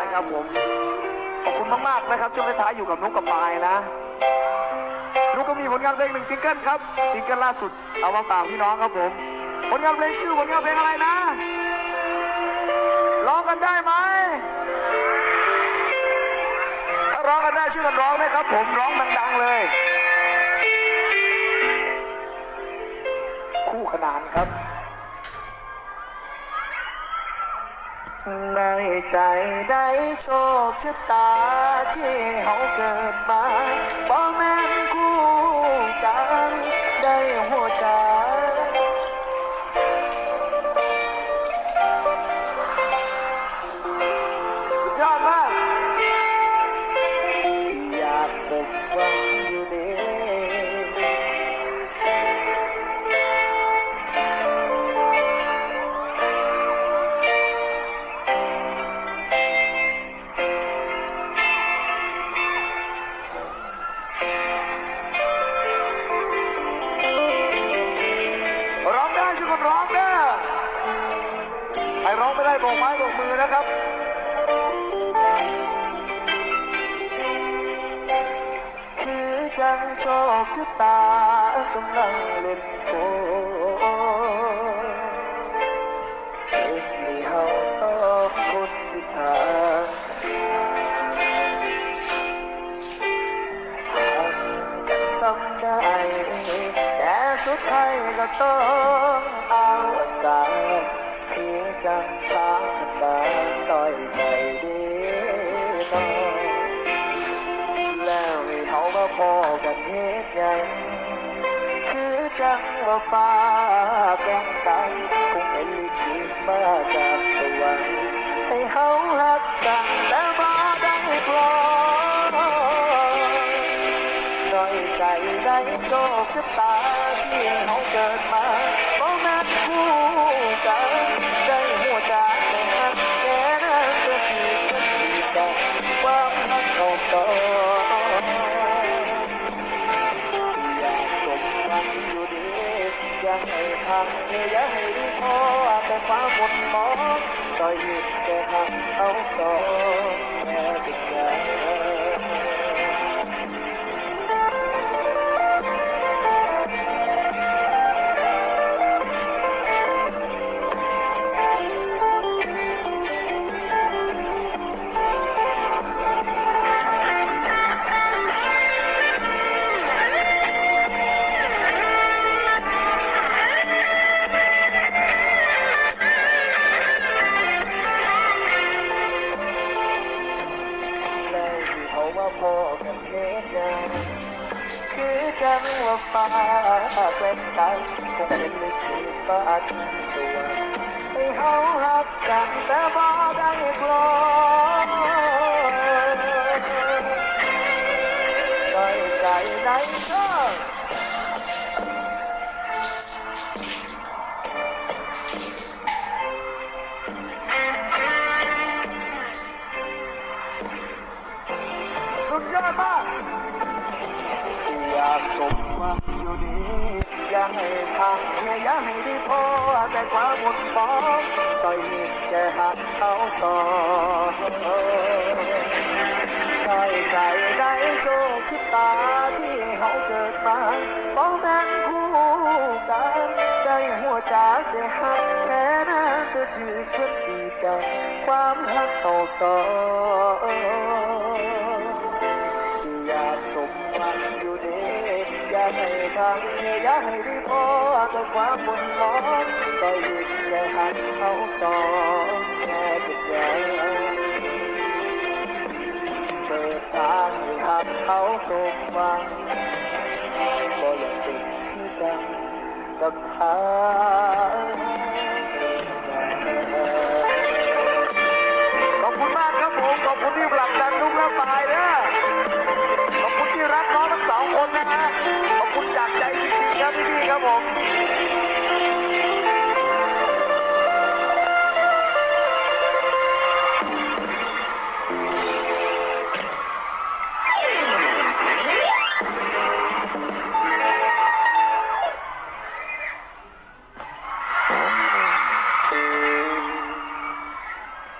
นะครับผม ขอบคุณมากๆนะครับช่วงท้ายอยู่กับนุกกับปายนะนุกก็มีผลงานเพลงหนึ่งซิงเกิลครับซิงเกิลล่าสุดเอามาฝากพี่น้องครับผม ผลงานเพลงชื่อผลงานเพลงอะไรนะร้องกันได้ไหมถ้าร้องกันได้ช่วยกันร้องนะครับ ผมร้องดังๆเลย คู่ขนานครับ ในใจได้โชคชะตาที่เขาเกิดมาบ่แม่นคู่กัน ช่วยกันร้องนะใครร้องไม่ได้โบกไม้โบกมือนะครับคือจังโชคชะตากำลังเล่นโฟเป็นที่เฮาสองคนที่ทางห่ แต่สุดท้ายก็ต้องเอาสารคือจังทางขนาดน้อยใจเดีน้อยแล้วให้เขามาพอกันเหตุยังคือจังว่าฟ้าแบ่งกันคงเป็นลิขิตมาจากสวรรค์ให้เขาหักกันแต่บ่ได้กลอน้อยใจได้โชคชะตา ที่เขาเกิดมาเพราะแม่นคู่กันได้หัวใจได้หักแค่นั้นก็คือเป็นที่ต้องความรักเขาต่ออยากสมหวังอยู่ดีอยากให้พังอยากให้ดีพอแต่ความหมดหมองซอยหิดแต่หักเอาสองแม่ติด จังว่าฟ้าเป็นกันคงเป็นลิขิตปาฏิสวรรค์ให้เขาหักกันแต่บ่ได้กลอนไว้ใจในชอบสุดยอดมาก ให้ทางแค่อยากให้ได้พอแต่ความหมดฟ้องใส่แค่หักเขาสองได้ใจได้โชคชะตาที่เขาเกิดมาป้องแม่นคู่กันได้หัวใจได้หักแค่นั้นก็ถือเพื่อนดีกันความหักเขาสอง ให้ทางอย่าให้ได้พอกับความปวดร้อนใส่ยิงและหันเขาสองแค่ติดใจเปิดทางให้หักเขาสมหวังก็ยังติดที่จังกับทาง ครับพี่ๆครับผม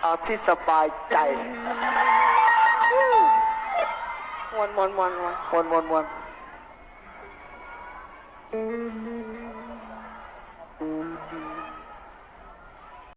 อาทิที่สบายใจมวนมวนมวนมวนมวนมวนมวน